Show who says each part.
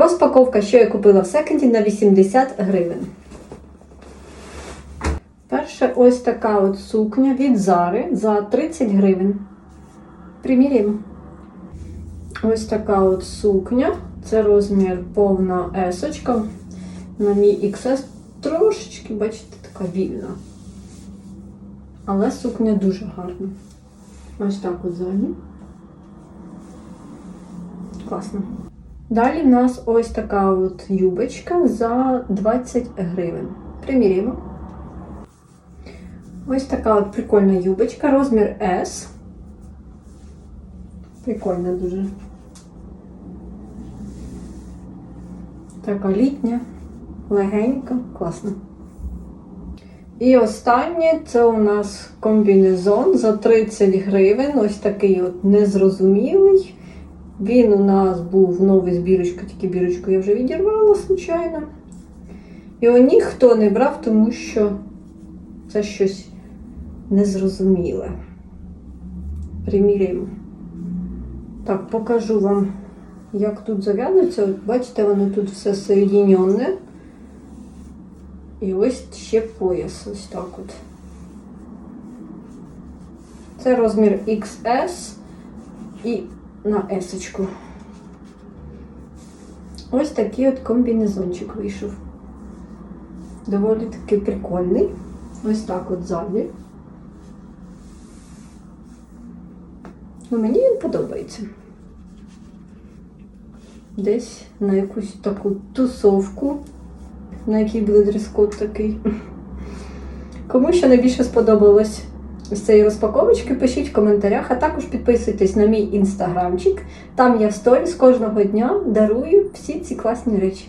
Speaker 1: Розпаковка, що я купила в секонді на 80 гривень. Перше ось така от сукня від Зари за 30 гривень. Приміряємо. Ось така от сукня. Це розмір повна есочка. На мій XS трошечки, бачите, така вільна. Але сукня дуже гарна. Ось так от ззаді. Класно. Далі в нас ось така от юбочка за 20 гривень. Приміряємо. Ось така от прикольна юбочка, розмір S. Прикольна дуже. Така літня, легенька, класна. І останнє це у нас комбінезон за 30 гривень. Ось такий от незрозумілий. Він у нас був новий з бірочкою, тільки бірочку я вже відірвала, случайно. Його ніхто не брав, тому що це щось незрозуміле. Приміряємо. Так, покажу вам, як тут зав'язується. Бачите, воно тут все соєдінене. І ось ще пояс. Ось так от. Це розмір XS і на есочку. Ось такий от комбінезончик вийшов. Доволі таки прикольний. Ось так от ззаді. Ну, мені він подобається. Десь на якусь таку тусовку, на якій буде дрес-код такий. Кому що найбільше сподобалось з цієї розпаковочки, пишіть в коментарях, а також підписуйтесь на мій інстаграмчик. Там я в сторіс кожного дня дарую всі ці класні речі.